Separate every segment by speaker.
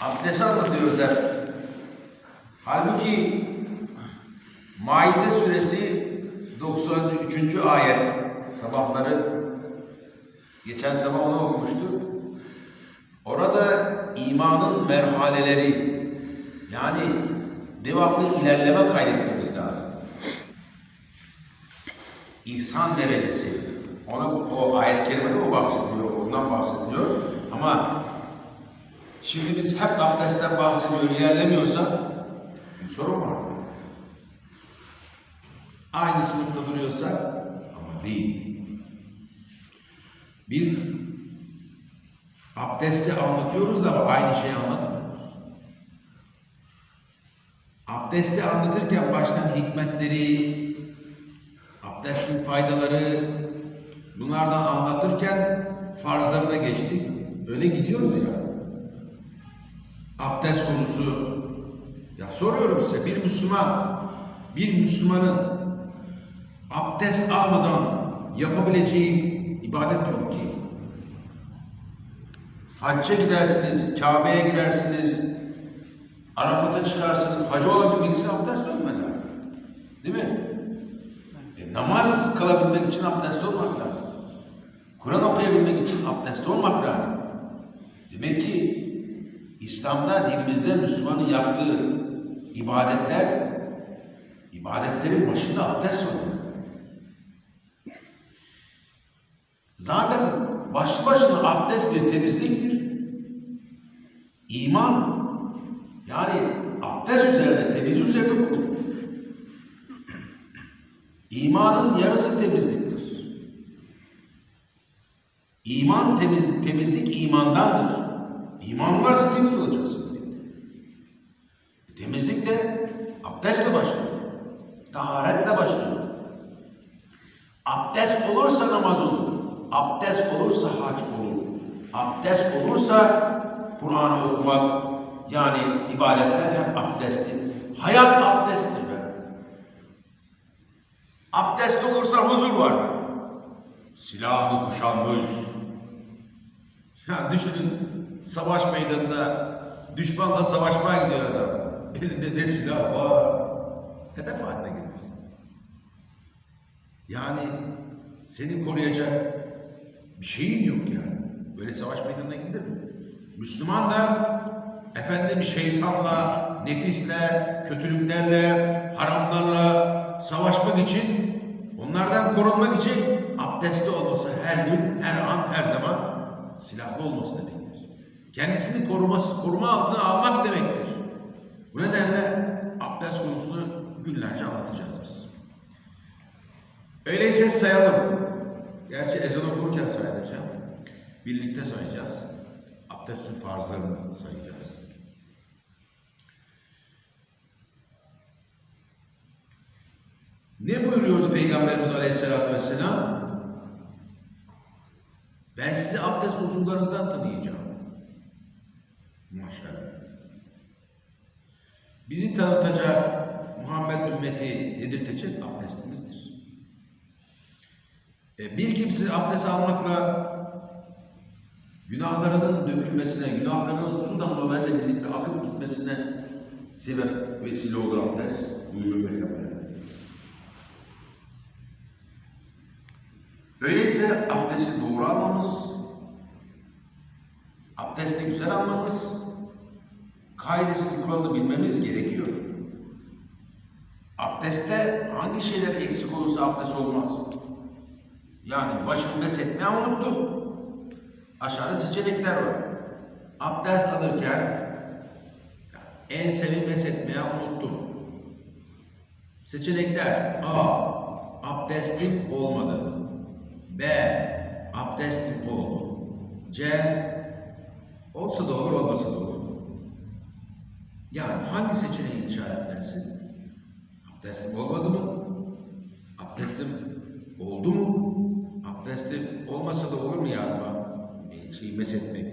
Speaker 1: Abdest anlatıyoruz hep. Halbuki Maide suresi 93. ayet sabahları geçen sabah onu okumuştuk. Orada imanın merhaleleri yani devamlı ilerleme kaydetmemiz lazım. İhsan derecesi. Ona o ayet kerimede o bahsediyor, ondan bahsediyor. Ama şimdi biz hep abdestten bahsediyor, ilerlemiyorsa bir sorun var. Aynı sınıfta duruyorsa ama değil. Biz abdesti anlatıyoruz da aynı şeyi anlatmıyoruz. Abdesti anlatırken baştan hikmetleri, abdestin faydaları, bunlardan anlatırken farzlarına geçtik. Öyle gidiyoruz ya. Abdest konusu. Ya soruyorum size bir Müslüman, bir Müslümanın abdest almadan yapabileceği ibadet yok ki. Hacca gidersiniz, Kabe'ye gidersiniz, Arafat'a çıkarsınız, hacı olabilmek için abdest olmak lazım. Değil mi? E, namaz kılabilmek için abdest olmak lazım. Kur'an okuyabilmek için abdest olmak lazım. Demek ki İslam'da dinimizde Müslümanın yaptığı ibadetler, ibadetlerin başında abdest var. Zaten başlı başına abdest bir temizliktir. İman, yani abdest üzerine, temiz üzerine kurulur. İmanın yarısı temizliktir. İman temiz, temizlik imandandır. İman varsa temiz olacaksın. Temizlik de abdestle başlıyor. Taharetle başlıyor. Abdest olursa namaz olur. Abdest olursa hac olur. Abdest olursa Kur'an'ı okumak yani ibadetler hep abdesttir. Hayat abdesttir be. Abdest olursa huzur var. Silahını kuşanmış. Ya düşünün savaş meydanında düşmanla savaşmaya gidiyor adam. Elinde de silah var. Hedef haline gelirsin. Yani seni koruyacak bir şeyin yok yani. Böyle savaş meydanına gidilir mi? Müslüman da efendim şeytanla, nefisle, kötülüklerle, haramlarla savaşmak için, onlardan korunmak için abdestli olması her gün, her an, her zaman silahlı olması demektir. Kendisini koruması, koruma altına almak demektir. Bu nedenle abdest konusunu günlerce anlatacağız biz. Öyleyse sayalım. Gerçi ezan okurken sayacağım. Birlikte sayacağız. Abdestin farzlarını sayacağız. Ne buyuruyordu Peygamberimiz Aleyhisselatü Vesselam? Ben sizi abdest uzuvlarınızdan tanıyacağım. Maşallah. Bizi tanıtacak Muhammed ümmeti dedirtecek abdestimizdir. E, bir kimse abdest almakla günahlarının dökülmesine, günahlarının su damlalarıyla birlikte akıp gitmesine sebep vesile olur abdest buyuruyor Peygamber. Öyleyse abdesti doğru almamız, abdesti güzel almamız, kaidesini kuralını bilmemiz gerekiyor. Abdestte hangi şeyler eksik olursa abdest olmaz. Yani başını meshetmeyi unuttum. Aşağıda seçenekler var. Abdest alırken ensemi meshetmeyi unuttum. Seçenekler A. Abdestim olmadı. B. Abdestim oldu. C. Olsa da olur, olmasa da olur. Yani hangi seçeneği işaretlersin? Abdestim olmadı mı? Abdestim oldu mu? Abdestim olmasa da olur mu? Bir şeyi meshetmek,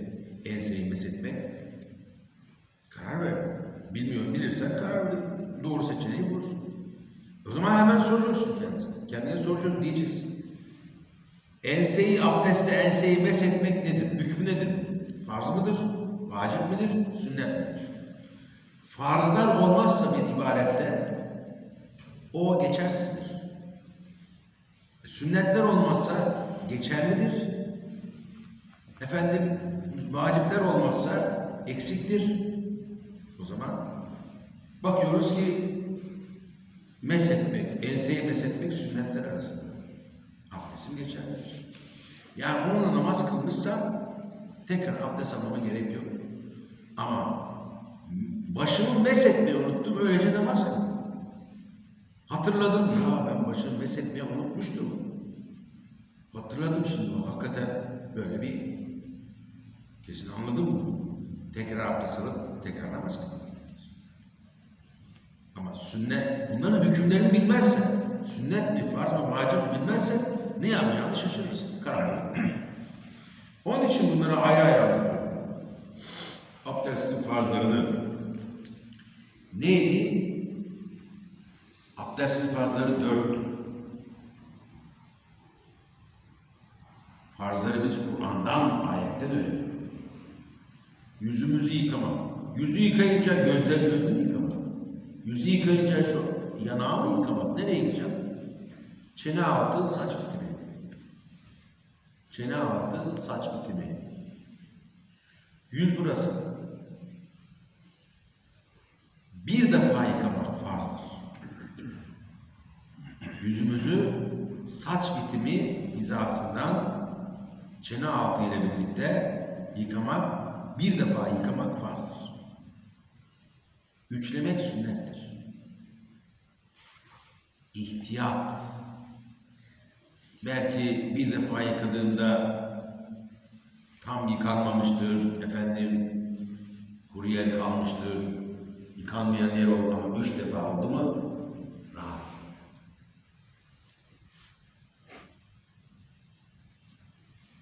Speaker 1: enseyi meshetmek. Karar ver. Bilmiyorum, bilirsen karar ver. Doğru seçeneği bulursun. O zaman hemen soruyorsun kendisine. Kendine soruyorsun diyeceğiz. Enseyi abdestle enseyi meshetmek nedir? Hükmü nedir? Farz mıdır? vacip midir, sünnet midir? Farzlar olmazsa bir ibadette o geçersizdir. Sünnetler olmazsa geçerlidir. Efendim vacipler olmazsa eksiktir. O zaman bakıyoruz ki meshetmek, enseye meshetmek sünnetler arasında. Abdestim geçerlidir. Yani onunla namaz kılmışsam tekrar abdest almama gerek yok. Ama başımı meshetmeyi unuttum, öylece namaz kıldım. Hatırladım ya ben başımı meshetmeyi unutmuştum. Hatırladım şimdi hakikaten böyle bir kesin anladım mı? Tekrar abdest tekrar namaz kılmak. Ama sünnet, bunların hükümlerini bilmezse, sünnet mi, farz mı, vacip mi bilmezse ne yapacağını şaşırırız. Karar Onun için bunları ayrı ayrı anlatıyorum. Abdestin farzlarını neydi? Abdestin farzları dörttü. Farzları biz Kur'an'dan, ayetten öğreniyoruz. Yüzümüzü yıkamak. Yüzü yıkayınca gözlerin önünü yıkamak. Yüzü yıkayınca şu yanağı mı yıkamak? Nereye yıkayacağım? Çene altı saç bitimi. Çene altı saç bitimi. Yüz burası. Bir defa yıkamak farzdır. Yüzümüzü saç bitimi hizasından çene altı ile birlikte yıkamak, bir defa yıkamak farzdır. Üçlemek sünnettir. İhtiyat. Belki bir defa yıkadığında tam yıkanmamıştır, efendim kuru yer kalmıştır, yıkanmayan yer oldu ama üç defa oldu mu rahatsız.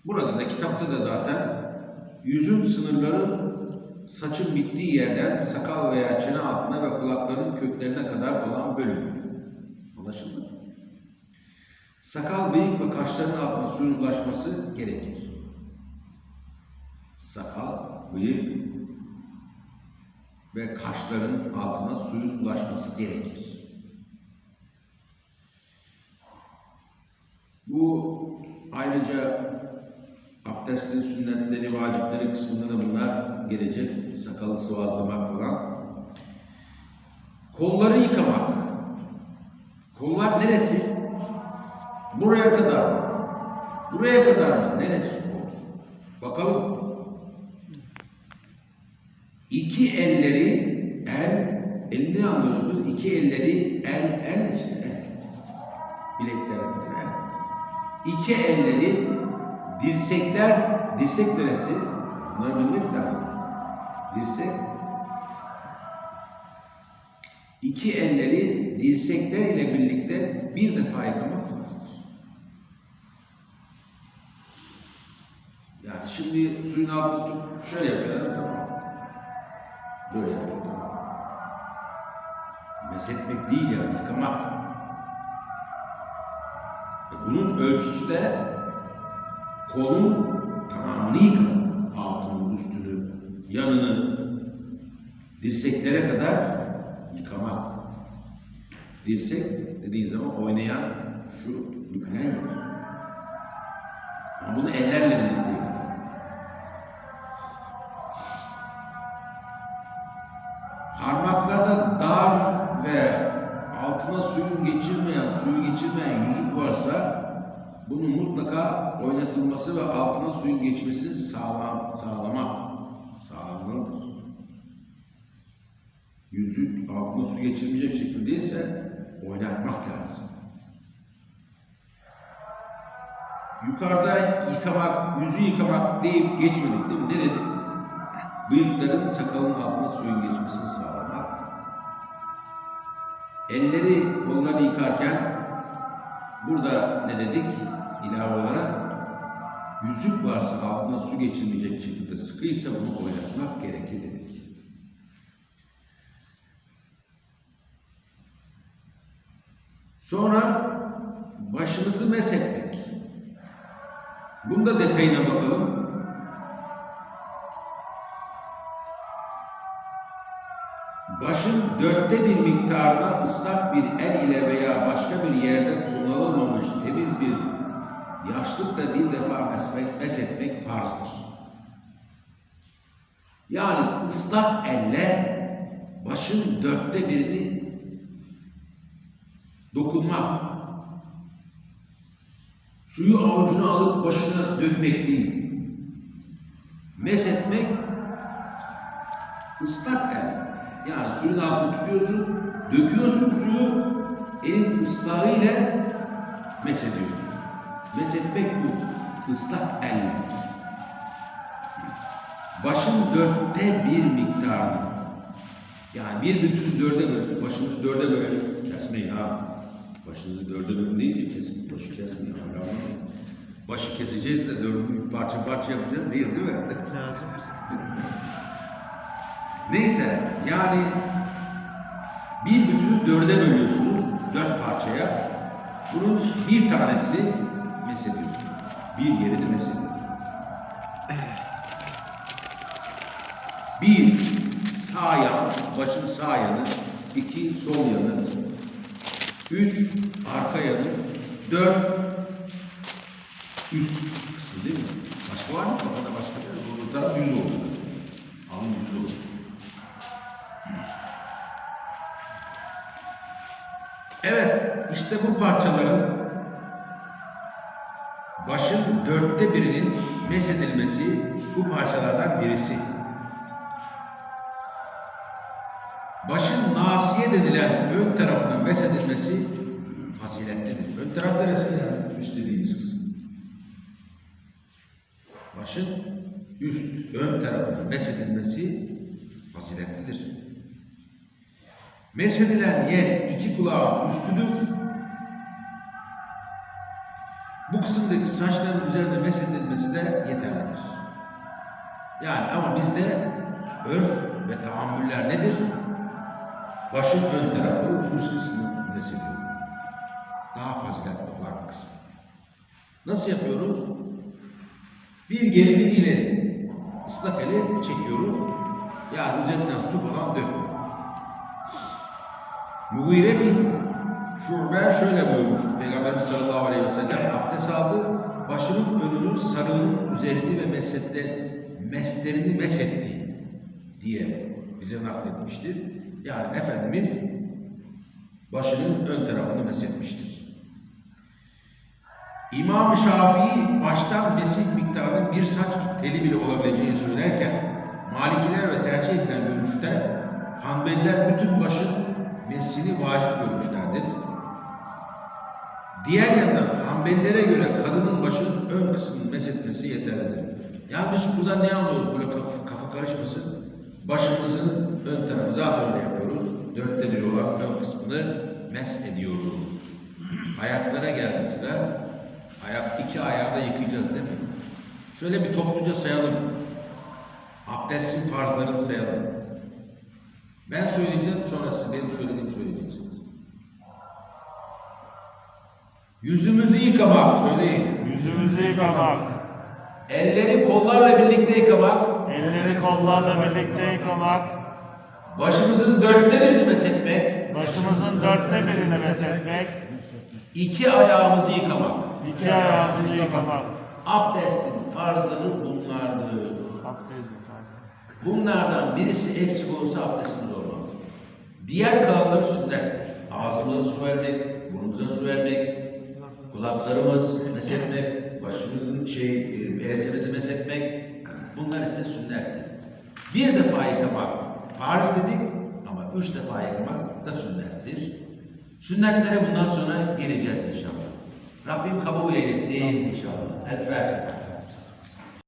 Speaker 1: Burada da kitapta da zaten yüzün sınırları saçın bittiği yerden sakal veya çene altına ve kulakların köklerine kadar olan bölümdür. Anlaşıldı mı? Sakal, bıyık ve kaşların altına suyun ulaşması gerekir. Sakal, bıyık ve kaşların altına suyun ulaşması gerekir. Bu ayrıca abdestin sünnetleri, vacipleri kısmında da bunlar gelecek. Sakalı sıvazlamak falan. Kolları yıkamak. Kollar neresi? Buraya kadar? Buraya kadar mı? Neresi o? Bakalım. İki elleri el, elini anlıyoruz biz. İki elleri el, el işte el. Bilekler el. İki elleri dirsekler, dirsek neresi? Bunları bilmek lazım. Dirsek. İki elleri dirsekler ile birlikte bir defa yıkamak farzdır. Yani şimdi suyun altını şöyle yapıyorlar tamam. Böyle yapıyor tamam. Mesetmek değil yani yıkamak. E bunun ölçüsü de kolun tamamını yıkamak. Altını, üstünü, yanını, dirseklere kadar yıkamak. Dirsek dediğin zaman oynayan şu bükülen yer. Ama bunu ellerle birlikte dar ve altına suyun geçirmeyen, suyu geçirmeyen yüzük varsa bunun mutlaka oynatılması ve altına suyun geçmesini sağlam, sağlamak sağlanmalıdır. Yüzük altına su geçirmeyecek şekildeyse oynatmak lazım. Yukarıda yıkamak, yüzü yıkamak deyip geçmedik değil mi? Ne dedik? Bıyıkların sakalın altına suyun geçmesini sağlamak. Elleri, kolları yıkarken burada ne dedik? İlave olarak yüzük varsa altına su geçirmeyecek şekilde sıkıysa bunu oynatmak gerekir dedik. Sonra başımızı meshetmek. Bunda detayına bakalım. Başın dörtte bir miktarına ıslak bir el ile veya başka bir yerde kullanılmamış temiz bir yaşlıkla bir defa mesmek, meshetmek farzdır. Yani ıslak elle başın dörtte birini dokunmak, suyu avucuna alıp başına dökmek değil. Meshetmek ıslak el. Yani suyun altını tutuyorsun, döküyorsun suyu, elin ıslahıyla meshediyorsun. Meshetmek bu. ıslak elle. Başın dörtte bir miktarını. Yani bir bütün dörde bölün. Başınızı dörde bölün. Kesmeyin ha. Başınızı dörde bölün deyince kesin. Başı kesmeyin. Anlamayın. Başı keseceğiz de dördünü parça parça yapacağız değil değil mi?
Speaker 2: Lazım.
Speaker 1: Neyse yani bir bütünü dörde bölüyorsunuz. Dört parçaya. Bunun bir tanesi mesediyorsunuz. Bir yerini mesediyorsunuz. Bir sağ yan, başın sağ yanı. iki sol yanı. Üç arka yanı. Dört üst kısmı değil mi? Başka var mı? Kafada başka bir. Bu taraf yüz oldu. Alın yüz oldu. Evet, işte bu parçaların başın dörtte birinin mesedilmesi bu parçalardan birisi. Başın nasiye denilen ön tarafının mesedilmesi faziletlidir. Ön taraf neresi yani? Üst dediğimiz kısım. Başın üst, ön tarafının mesedilmesi faziletlidir. Meshedilen yer iki kulağın üstüdür. Bu kısımdaki saçların üzerinde meshedilmesi de yeterlidir. Yani ama bizde örf ve tahammüller nedir? Başın ön tarafı, üst kısmını meshediyoruz. Daha faziletli olan kısmı. Nasıl yapıyoruz? Bir geri bir ileri. Islak eli çekiyoruz. Yani üzerinden su falan dökmüyoruz. Mughire bin Şube şöyle buyurmuş. Peygamberimiz sallallahu aleyhi ve sellem abdest aldı. Başının önünü sarığının üzerini ve mesette meslerini mesetti diye bize nakletmiştir. Yani Efendimiz başının ön tarafını mesetmiştir. İmam-ı Şafii baştan mesih miktarının bir saç teli bile olabileceğini söylerken Malikiler ve tercih edilen görüşte Hanbeliler bütün başın mesini vacip görmüşlerdir. Diğer yandan Hanbelilere göre kadının başının ön kısmını mesetmesi yeterlidir. Yani biz buradan ne anlıyoruz böyle kafa, kafa karışmasın? Başımızın ön tarafı zaten öyle yapıyoruz. Dörtte bir olan ön kısmını mes ediyoruz. Ayaklara geldi sıra. Ayak, iki ayağı da yıkayacağız değil mi? Şöyle bir topluca sayalım. Abdestin farzlarını sayalım. Ben söyleyeceğim sonra siz benim söylediğimi söyleyeceksiniz. Yüzümüzü yıkamak söyleyin.
Speaker 2: Yüzümüzü yıkamak,
Speaker 1: Elleri kollarla birlikte yıkamak.
Speaker 2: elleri kollarla birlikte yıkamak,
Speaker 1: Başımızın dörtte birini meshetmek.
Speaker 2: başımızın dörtte birini meshetmek,
Speaker 1: iki ayağımızı yıkamak.
Speaker 2: iki ayağımızı yıkamak.
Speaker 1: Abdestin farzları bunlardır.
Speaker 2: Abdest yıkamak.
Speaker 1: Bunlardan birisi eksik olursa abdestimiz olmaz. Diğer kalanları sünnettir. Ağzımıza su vermek, burnumuza su vermek, kulaklarımız meshetmek, başımızın şey, ensemizi meshetmek, bunlar ise sünnettir. Bir defa yıkamak farz dedik ama üç defa yıkamak da sünnettir. Sünnetlere bundan sonra geleceğiz inşallah. Rabbim kabul eylesin inşallah. El Fatiha.